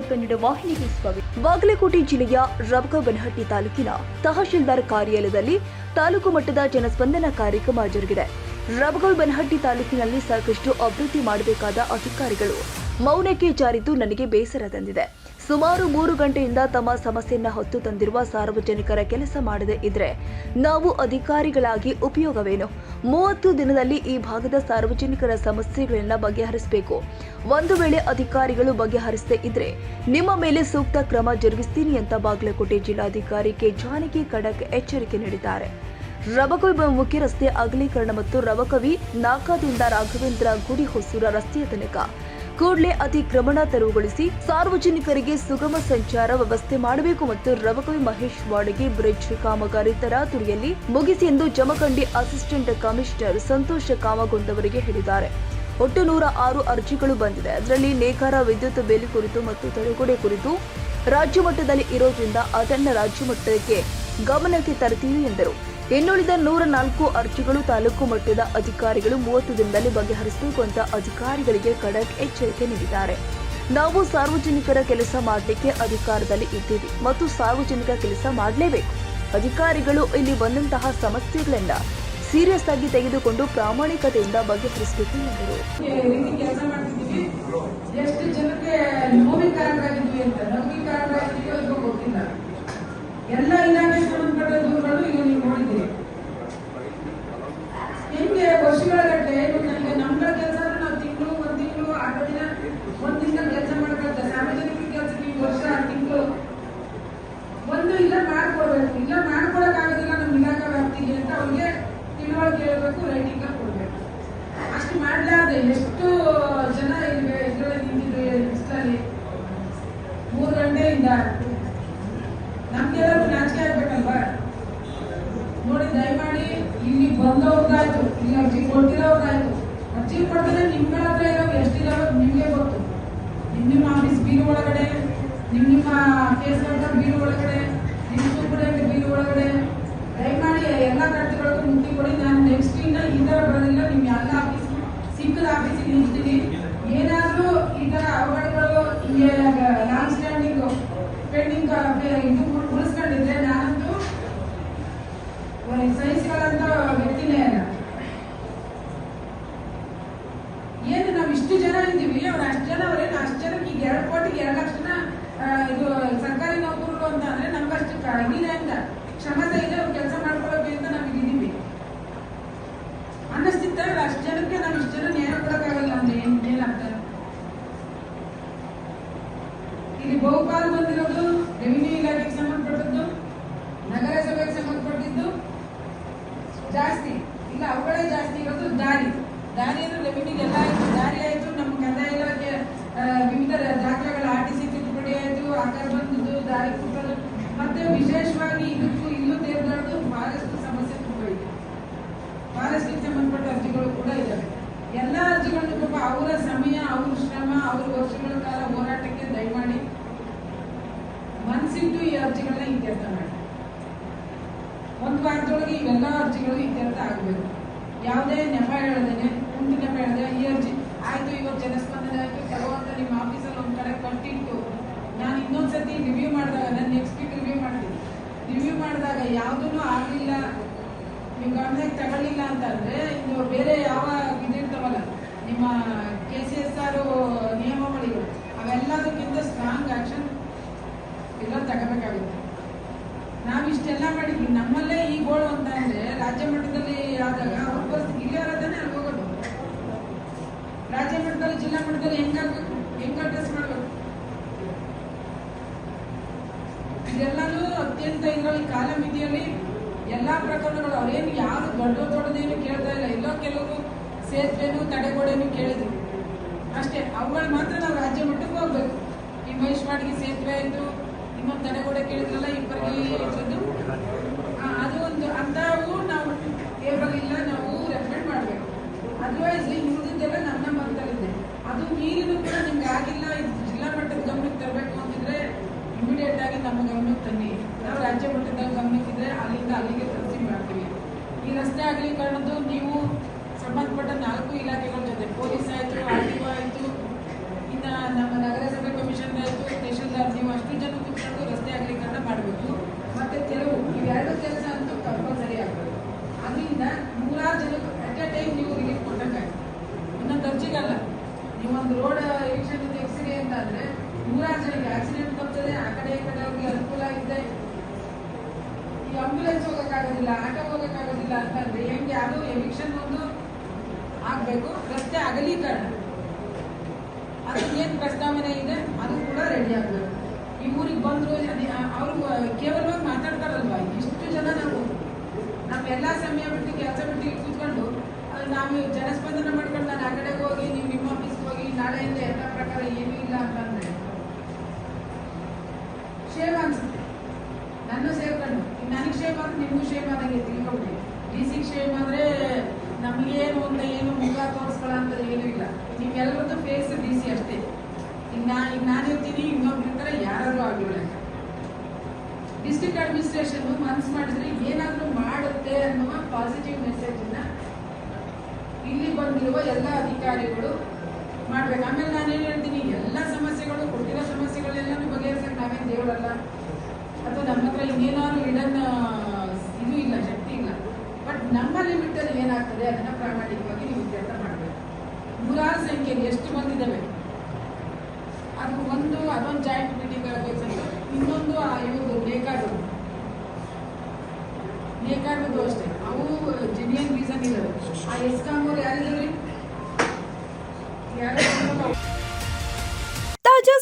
ಕನ್ನಡ ವಾಹಿನಿಗೆ ಸ್ವಾಗತ. ಬಾಗಲಕೋಟೆ ಜಿಲ್ಲೆಯ ರಬಕಬನಹಟ್ಟಿ ತಾಲೂಕಿನ ತಹಶೀಲ್ದಾರ್ ಕಾರ್ಯಾಲಯದಲ್ಲಿ ತಾಲೂಕು ಮಟ್ಟದ ಜನಸ್ಪಂದನ ಕಾರ್ಯಕ್ರಮ ಜರುಗಿದೆ. ರಬಕಬನಹಟ್ಟಿ ತಾಲೂಕಿನಲ್ಲಿ ಸಾಕಷ್ಟು ಅಭಿವೃದ್ಧಿ ಮಾಡಬೇಕಾದ ಅಧಿಕಾರಿಗಳು ಮೌನಕ್ಕೆ ಜಾರಿದ್ದು ನನಗೆ ಬೇಸರ ತಂದಿದೆ. ಸುಮಾರು ಮೂರು ಗಂಟೆಯಿಂದ ತಮ್ಮ ಸಮಸ್ಯೆಯನ್ನ ಹೊತ್ತು ತಂದಿರುವ ಸಾರ್ವಜನಿಕರ ಕೆಲಸ ಮಾಡದೇ ಇದ್ರೆ ನಾವು ಅಧಿಕಾರಿಗಳಾಗಿ ಉಪಯೋಗವೇನು? ಮೂವತ್ತು ದಿನದಲ್ಲಿ ಈ ಭಾಗದ ಸಾರ್ವಜನಿಕರ ಸಮಸ್ಯೆಗಳನ್ನ ಬಗೆಹರಿಸಬೇಕು. ಒಂದು ವೇಳೆ ಅಧಿಕಾರಿಗಳು ಬಗೆಹರಿಸದೇ ಇದ್ರೆ ನಿಮ್ಮ ಮೇಲೆ ಸೂಕ್ತ ಕ್ರಮ ಜರುಗಿಸ್ತೀನಿ ಅಂತ ಬಾಗಲಕೋಟೆ ಜಿಲ್ಲಾಧಿಕಾರಿ ಕೆ. ಜಾನಕಿ ಖಡಕ್ ಎಚ್ಚರಿಕೆ ನೀಡಿದ್ದಾರೆ. ರಬಕವಿ ಮುಖ್ಯ ರಸ್ತೆ ಅಗಲೀಕರಣ ಮತ್ತು ರಬಕವಿ ನಾಕಾದಿಂದ ರಾಘವೇಂದ್ರ ಗುಡಿ ಹೊಸೂರ ರಸ್ತೆಯ ತನಕ ಕೂಡಲೇ ಅತಿಕ್ರಮಣ ತೆರವುಗೊಳಿಸಿ ಸಾರ್ವಜನಿಕರಿಗೆ ಸುಗಮ ಸಂಚಾರ ವ್ಯವಸ್ಥೆ ಮಾಡಬೇಕು ಮತ್ತು ರವಕವಿ ಮಹೇಶ್ ವಾಡಗೆ ಬ್ರಿಡ್ಜ್ ಕಾಮಗಾರಿ ತರಾತುರಿಯಲ್ಲಿ ಮುಗಿಸಿ ಎಂದು ಜಮಖಂಡಿ ಅಸಿಸ್ಟೆಂಟ್ ಕಮಿಷನರ್ ಸಂತೋಷ ಕಾಮಗೊಂಡವರಿಗೆ ಹೇಳಿದ್ದಾರೆ. ಒಟ್ಟು ನೂರ ಆರು ಅರ್ಜಿಗಳು ಬಂದಿದೆ. ಅದರಲ್ಲಿ ನೇಕಾರ, ವಿದ್ಯುತ್ ಬೇಲಿ ಕುರಿತು ಮತ್ತು ತಡೆಗೋಡೆ ಕುರಿತು ರಾಜ್ಯ ಮಟ್ಟದಲ್ಲಿ ಇರೋದ್ರಿಂದ ಅದನ್ನ ರಾಜ್ಯ ಮಟ್ಟಕ್ಕೆ ಗಮನಕ್ಕೆ ತರ್ತೀವಿ ಎಂದರು. ಇನ್ನುಳಿದ ನೂರ ನಾಲ್ಕು ಅರ್ಜಿಗಳು ತಾಲೂಕು ಮಟ್ಟದ ಅಧಿಕಾರಿಗಳು ಮೂವತ್ತು ದಿನದಲ್ಲಿ ಬಗೆಹರಿಸಬೇಕು ಅಂತ ಅಧಿಕಾರಿಗಳಿಗೆ ಖಡಕ್ ಎಚ್ಚರಿಕೆ ನೀಡಿದ್ದಾರೆ. ನಾವು ಸಾರ್ವಜನಿಕರ ಕೆಲಸ ಮಾಡಲಿಕ್ಕೆ ಅಧಿಕಾರದಲ್ಲಿ ಇದ್ದೀವಿ ಮತ್ತು ಸಾರ್ವಜನಿಕ ಕೆಲಸ ಮಾಡಲೇಬೇಕು. ಅಧಿಕಾರಿಗಳು ಇಲ್ಲಿ ಬಂದಂತಹ ಸಮಸ್ಯೆಗಳನ್ನ ಸೀರಿಯಸ್ ಆಗಿ ತೆಗೆದುಕೊಂಡು ಪ್ರಾಮಾಣಿಕತೆಯಿಂದ ಬಗೆಹರಿಸಬೇಕು ಎಂದರು. ಎಷ್ಟು ಜನಕ್ಕೆ ನೋವಿಗೆ ಕಾರಣರಾಗಿದ್ವಿ ಅಂತ ಗೊತ್ತಿಲ್ಲ ಎಲ್ಲ ಇಲಾಖೆ ಸಂಬಂಧಪಟ್ಟ ದೂರುಗಳು ಈಗ ನೀವು ನೋಡಿದ್ದೀರಿ ಹೆಂಗೆ ವರ್ಷಗಳ ಗಟ್ಟಲೆ ನನಗೆ ನಮ್ಗಳ ಕೆಲಸ ನಾವು ತಿಂಗಳು, ಒಂದ್ ತಿಂಗಳು, ಆರು ದಿನ, ಒಂದ್ ತಿಂಗಳ ಕೆಲಸ ಮಾಡ್ಕೊಳ್ತಾರೆ ಸಾರ್ವಜನಿಕ ಕೆಲಸಕ್ಕೆ ಈ ವರ್ಷ, ತಿಂಗಳು. ಒಂದು ಇಲ್ಲ ಮಾಡ್ಕೊಡ್ಬೇಕು ಇಲ್ಲ ಮಾಡ್ಕೊಳಕ್ ಆಗೋದಿಲ್ಲ ನಮ್ಮ ಇಲಾಖೆ ವ್ಯಾಪ್ತಿಗೆ ಅಂತ ಅವ್ರಿಗೆ ತಿಳುವಳಿಕೆ ಹೇಳ್ಬೇಕು ರೈಟಿಂಗ್ ಕೊಡ್ಬೇಕು. ಅಷ್ಟು ಮಾಡಲಾರ್ದೆ ಎಷ್ಟು ಜನ ಇದ್ರಲ್ಲಿ ನಿಂತಿದ್ರು ಬಿಸಿಲಲ್ಲಿ ಮೂರು ಗಂಟೆಯಿಂದ ನಮ್ಗೆಲ್ಲರೂ ನಾಚಿಕೆ ಆಗ್ಬೇಕಲ್ವಾ? ನೋಡಿ, ದಯಮಾಡಿ ಇಲ್ಲಿ ಬಂದವ್ರದ್ದಾಯ್ತು ಇಲ್ಲಿ ಅರ್ಜಿ ಕೊಟ್ಟಿರೋರ್ದಾಯ್ತು ಅರ್ಜಿ ಕೊಡ್ತಾರೆ ನಿಮ್ಗಳ ಹತ್ರ ಇರೋ ಎಷ್ಟಿರೋ ನಿಮ್ಗೆ ಗೊತ್ತು. ನಿಮ್ ನಿಮ್ಮ ಆಫೀಸ್ ಬೀರು ಒಳಗಡೆ, ನಿಮ್ ನಿಮ್ಮ ಕೇಸ್ ಕೌಂಟರ್ ಬೀರು ಒಳಗಡೆ, ನಿಮ್ ಸೂಪರ್ಡೆಂಟ್ ಬೀರು ಒಳಗಡೆ. ದಯಮಾಡಿ ಎಲ್ಲ ಕರ್ತಗಳಿಗೂ ಮುಕ್ತಿ ಕೊಡಿ. ನಾನು ನೆಕ್ಸ್ಟ್ ಇಂದ ಈ ಥರ ಬರೋದಿಲ್ಲ. ನಿಮ್ಮ ಎಲ್ಲ ಆಫೀಸ್, ಸಿಕ್ಕದ ಆಫೀಸಿಗೆ ನಿಲ್ಸ್ತೀನಿ ಇದು ಉಳಿಸ್ಕೊಂಡಿದ್ರೆ ನಾನಂತೂ ಸಹಿಸಿಕೊಳ್ಳಂತ ವ್ಯಕ್ತಿನೇ ಅಲ್ಲ. ಏನು ನಾವು ಇಷ್ಟು ಜನ ಇದ್ದೀವಿ? ಅವ್ರು ಅಷ್ಟು ಜನ ಅವ್ರೇನು ಅಷ್ಟು ಜನಕ್ಕೆ ಈಗ ಎರಡು ಕೋಟಿಗೆ ಎರಡು ಇದು ಸರ್ಕಾರಿ ನೌಕರರು ಅಂತ ಅಂದ್ರೆ ನಮ್ಗೆ ಅಷ್ಟು ಕ- ಅಂತ ಕ್ಷಮತೆ ಇದೆ, ಅವ್ರು ಕೆಲಸ ಮಾಡ್ಕೊಳ್ಬೇಕು ಅಂತ ನಮಗೆ ಇದೀವಿ ಅನ್ನಿಸ್ತಿತ್ತ? ಅಷ್ಟು ಜನಕ್ಕೆ ನಾವು ಇಷ್ಟು ಜನ ನೇರ ಕೊಡೋಕ್ಕಾಗಲ್ಲ ಅಂದ್ರೆ ಏನ್ ಏನಾಗ್ತಾರೆ ಇಲ್ಲಿ ಬಹುಪಾಲು ಬಂದಿರೋದು ರೆವಿನ್ಯೂ ಇಲಾಖೆಗೆ ಸಂಬಂಧಪಟ್ಟದ್ದು, ನಗರಸಭೆಗೆ ಸಂಬಂಧಪಟ್ಟಿದ್ದು ಜಾಸ್ತಿ. ಇಲ್ಲ, ಅವುಗಳೇ ಜಾಸ್ತಿ. ಇರೋದು ದಾರಿ. ದಾರಿ ಅಂದ್ರೆ ರೆವಿನ್ಯೂ ಎಲ್ಲ ದಾರಿ ಆಯ್ತು ನಮ್ಮ ಕಂದಾಯ ಇಲಾಖೆ ಆ, ವಿವಿಧ ದಾಖಲೆಗಳ ಆರ್ ಟಿ ಸಿ ತಿದ್ದುಪಡಿ ಆಯ್ತು ಆಕಾರ ಬಂದದ್ದು ದಾರಿ ಕೊಟ್ಟದ್ದು ಮತ್ತೆ ವಿಶೇಷವಾಗಿ ಇದಕ್ಕೂ ಇಲ್ಲೂ ದೇವದಾರ್ದು ಬಹಳಷ್ಟು ಸಮಸ್ಯೆ ತುಂಬ ಇದೆ ಬಹಳಷ್ಟು ಸಂಬಂಧಪಟ್ಟ ಅರ್ಜಿಗಳು ಕೂಡ ಇದ್ದಾವೆ ಎಲ್ಲ ಅರ್ಜಿಗಳನ್ನು ಪಾಪ ಅವರ ಸಮಯ ಅವ್ರ ಶ್ರಮ ಅವ್ರ ವರ್ಷಗಳ ಕಾಲ ಹೋರಾಟಕ್ಕೆ ದಯಮಾಡಿ ಮನಸ್ಸಿಟ್ಟು ಈ ಅರ್ಜಿಗಳನ್ನ ಇತ್ಯರ್ಥ ಮಾಡಿ ವಾರದೊಳಗೆ ಇವೆಲ್ಲ ಅರ್ಜಿಗಳು ಇತ್ಯರ್ಥ ಆಗಬೇಕು. ಯಾವುದೇ ನೆಪ ಹೇಳದೇನೆ ಮುಂದಿನ ನೆಪ ಹೇಳದೆ ಈ ಅರ್ಜಿ. ಆಯ್ತು ಇವತ್ತು ಜನಸ್ಪಂದನೆ ಆಯ್ತು ಕೆಲವೊಂದು ನಿಮ್ಮ ಆಫೀಸಲ್ಲಿ ಒಂದು ಕಡೆ ಕೊಟ್ಟಿಟ್ಟು ನಾನು ಇನ್ನೊಂದ್ಸತಿ ರಿವ್ಯೂ ಮಾಡಿದಾಗ, ನಾನು ನೆಕ್ಸ್ಟ್ ವೀಕ್ ರಿವ್ಯೂ ಮಾಡ್ತೀನಿ. ರಿವ್ಯೂ ಮಾಡಿದಾಗ ಯಾವುದೂ ಆಗಲಿಲ್ಲ. ನೀವು ಗಮನಕ್ಕೆ ತಗೊಳ್ಳಿಲ್ಲ ಅಂತಂದ್ರೆ ಇನ್ನು ಬೇರೆ ಯಾವ ಇದಿರ್ತಾವಲ್ಲ ನಿಮ್ಮ ಕೆ ಸಿ ಎಸ್ ಆರ್ ನಿಯಮಾವಳಿಗಳು, ಅವೆಲ್ಲದಕ್ಕಿಂತ ಸ್ಟ್ರಾಂಗ್ ಆಕ್ಷನ್ ಎಲ್ಲ ತಗೋಬೇಕಾಗುತ್ತೆ. ನಾವು ಇಷ್ಟೆಲ್ಲ ಮಾಡಿದ್ವಿ. ನಮ್ಮಲ್ಲೇ ಈ ಗೋಳು ಅಂತ ಅಂದ್ರೆ ರಾಜ್ಯ ಮಟ್ಟದಲ್ಲಿ ಆದಾಗ ಅವ್ರ ಪರಿಸ್ಥಿತಿ ಅಲ್ಲಿ ಹೋಗೋದು. ರಾಜ್ಯ ಮಟ್ಟದಲ್ಲಿ, ಜಿಲ್ಲಾ ಮಟ್ಟದಲ್ಲಿ ಹೆಂಗಾಗ್ಬೇಕು ಹೆಂಗ್ ಅಡ್ರೆಸ್ ಮಾಡ್ಬೇಕು? ಇದೆಲ್ಲನೂ ಅತ್ಯಂತ ಇದರಲ್ಲಿ ಕಾಲಮಿತಿಯಲ್ಲಿ ಎಲ್ಲಾ ಪ್ರಕರಣಗಳು. ಅವ್ರೇನು ಯಾರು ದೊಡ್ಡ ದೊಡ್ಡದೇನು ಕೇಳ್ತಾ ಇಲ್ಲ. ಎಲ್ಲೋ ಕೆಲವರು ಸೇತುವೆನು ತಡೆಗೋಡೆನು ಕೇಳಿದ್ರು. ಅಷ್ಟೇ. ಅವುಗಳು ಮಾತ್ರ ನಾವು ರಾಜ್ಯ ಮಟ್ಟಕ್ಕೆ ಹೋಗ್ಬೇಕು. ಈ ಮಹೇಶ್ವಾಡಿಗೆ ಸೇತುವೆ ಆಯ್ತು ಇನ್ನೊಂದು ಕೂಡ ಕೇಳಿದ್ರಲ್ಲ, ಇಬ್ಬರಿಗೆ ಅದು ಒಂದು ಅಂಥವು ನಾವು ಕೇಬಲ್ ಇಲ್ಲ ನಾವು ರೆಕಮೆಂಡ್ ಮಾಡಬೇಕು. ಅದರ್ವೈಸ್ ಉಳಿದಿದ್ದೆಲ್ಲ ನಮ್ಮ ನಮ್ಮ ಇದೆ ಅದು ಮೀರಿನೂ ಕೂಡ ನಿಮ್ಗೆ ಆಗಿಲ್ಲ ಜಿಲ್ಲಾ ಮಟ್ಟದ ಗಮನಕ್ಕೆ ತರಬೇಕು ಅಂತಿದ್ರೆ ಇಮಿಡಿಯೇಟ್ ಆಗಿ ನಮ್ಮ ಗಮನಕ್ಕೆ ತನ್ನಿ ನಾವು ರಾಜ್ಯ ಮಟ್ಟದ ಗಮನಕ್ಕಿದ್ರೆ ಅಲ್ಲಿಂದ ಅಲ್ಲಿಗೆ ತರಿಸಿ ಮಾಡ್ತೀವಿ. ಈ ರಸ್ತೆ ಅಗಲೀಕರಣದ್ದು ನೀವು ಸಂಬಂಧಪಟ್ಟ ನಾಲ್ಕು ಇಲಾಖೆಗಳ ಜೊತೆ, ಪೊಲೀಸ್ ಆಯಿತು, ಆರ್ ಟಿ ಆಯ್ತು, ಇನ್ನು ನಮ್ಮ ನಗರಸಭೆ ಕಮಿಷನ್ ಆಯಿತು, ತಹಶೀಲ್ದಾರ್, ನೀವು ಅಷ್ಟು ಜನ ಕೂತ್ಕೊಂಡು ರಸ್ತೆ ಅಗಲೀಕರಣ ಮಾಡಬೇಕು ಮತ್ತೆ ಕೆಲವು ಇವೆರಡು ಕೆಲಸ ಅಂತೂ ಕಂಪಲ್ಸರಿ ಆಗಬೇಕು ಅದರಿಂದ ನೂರಾರು ಜನಕ್ಕೆ ಅಟ್ ಎ ಟೈಮ್ ನೀವು ರಿಲೀಫ್ ಕೊಟ್ಟಂಗಾಯ್ತು ಇನ್ನೊಂದು ಅರ್ಜಿಗಲ್ಲ ನೀವು ಒಂದು ರೋಡ್ ಎಲೆಕ್ಷನ್ ಎಕ್ಸಿಡೆ ಅಂತ ಅಂದ್ರೆ ನೂರಾರು ಜನಕ್ಕೆ ಆಕ್ಸಿಡೆಂಟ್ ತಪ್ಪಿದೆ ಆ ಕಡೆ ಈ ಕಡೆ ಅವ್ರಿಗೆ ಅನುಕೂಲ ಇದೆ ಈ ಆಂಬ್ಯುಲೆನ್ಸ್ ಹೋಗೋಕ್ಕಾಗೋದಿಲ್ಲ ಆಟೋ ಹೋಗೋಕ್ಕಾಗೋದಿಲ್ಲ ಅಂತಂದ್ರೆ ಹೆಂಗೆ ಅದು ಎವಿಕ್ಷನ್ ಒಂದು ಆಗಬೇಕು, ರಸ್ತೆ ಅಗಲೀಕರಣ. ಅದು ಏನು ಪ್ರಸ್ತಾವನೆ ಇದೆ, ಅದು ಕೂಡ ರೆಡಿ ಆಗಬೇಕು. ಈ ಊರಿಗೆ ಬಂದರು ಅವರು ಕೇವಲವಾಗಿ ಮಾತಾಡ್ತಾರಲ್ವಾ, ಇಷ್ಟು ಜನ ನಾವು ನಮ್ಮೆಲ್ಲ ಸಮಯ ಬಿಟ್ಟು ಕೆಲಸ ಬಿಟ್ಟು ಕೂತ್ಕೊಂಡು ನಾವು ಜನಸ್ಪಂದನ ಮಾಡ್ಕೊಂಡು ನಾನು ಆ ಕಡೆಗೆ ಹೋಗಿ ನೀವು ನಿಮ್ಮ ಆಫೀಸ್ಗೆ ಹೋಗಿ ನಾಳೆಯಿಂದ ಎಲ್ಲ ಪ್ರಕಾರ ಏನೂ ಇಲ್ಲ ಅಂತಂದ್ರೆ ಶೇಮ್ ಅನ್ಸುತ್ತೆ ನನ್ನ ಸೇರ್ಕೊಂಡು ಈಗ ಆದ್ರೆ ನಿಮಗೂ ಶೇಮ್ ಆದಂಗೆ ತಿಳ್ಕೊಳ್ಳಿ ಡಿ ಸಿ ಶೇಮ್ ಆದರೆ ನಮಗೇನು ಅಂತ ಏನು ಮುಖ ತೋರಿಸ್ಕೊಳ್ಳೋ ಅಂತ ಏನೂ ಇಲ್ಲ. ನಿಮ್ಗೆಲ್ಲರದ್ದು ಫೇಸ್ ಡಿ ಸಿ ಅಷ್ಟೇ. ಈಗ ನಾ ಈಗ ನಾನು ಇರ್ತೀನಿ ಇನ್ನೊಬ್ರು ಇರ್ತಾರೆ, ಯಾರಾದ್ರೂ ಡಿಸ್ಟ್ರಿಕ್ಟ್ ಅಡ್ಮಿನಿಸ್ಟ್ರೇಷನ್ ಮನ್ಸ್ ಮಾಡಿದ್ರೆ ಏನಾದರೂ ಮಾಡುತ್ತೆ ಅನ್ನುವ ಪಾಸಿಟಿವ್ ಮೆಸೇಜನ್ನ ಇಲ್ಲಿ ಬಂದಿರುವ ಎಲ್ಲ ಅಧಿಕಾರಿಗಳು ಮಾಡ್ಬೇಕು. ಆಮೇಲೆ ನಾನೇನು ಹೇಳ್ತೀನಿ, ಎಲ್ಲ ಸಮಸ್ಯೆಗಳು, ಕೊಟ್ಟಿರೋ ಸಮಸ್ಯೆಗಳೆಲ್ಲನೂ ಬಗೆಹರಿಸಕ್ಕೆ ನಾವೇನು ದೇವರಲ್ಲ. ಅಥವಾ ನಮ್ಮ ಹತ್ರ ಇನ್ನೇನಾದ್ರು ಇಡನ್ ಇದು ಇಲ್ಲ, ಶಕ್ತಿ ಇಲ್ಲ. ಬಟ್ ನಮ್ಮ ಲಿಮಿಟಲ್ಲಿ ಏನಾಗ್ತದೆ, ಅದನ್ನ ಪ್ರಾಮಾಣಿಕವಾಗಿ ನೀವು ಕೆಲಸ ಮಾಡಬೇಕು. ನೂರಾರು ಸಂಖ್ಯೆಯಲ್ಲಿ ಎಷ್ಟು ಬಂದಿದ್ದಾವೆ ಅದು ಒಂದು, ಅದೊಂದು ಜಾಯಿಂಟ್ ಮೀಟಿಂಗ್ ಆಗಬೇಕು ಇನ್ನೊಂದು ಇವರು ನೇಕಾರದು ನೇಕಾರದು ಅಷ್ಟೇ. ಅವು ಜೆನ್ಯನ್ ರೀಸನ್ ಇರೋದು. ಆ ಎಸ್ಕಾಮ್ ಅವ್ರು ಯಾರಿದ್ದಾರೆ? ಯಾರು?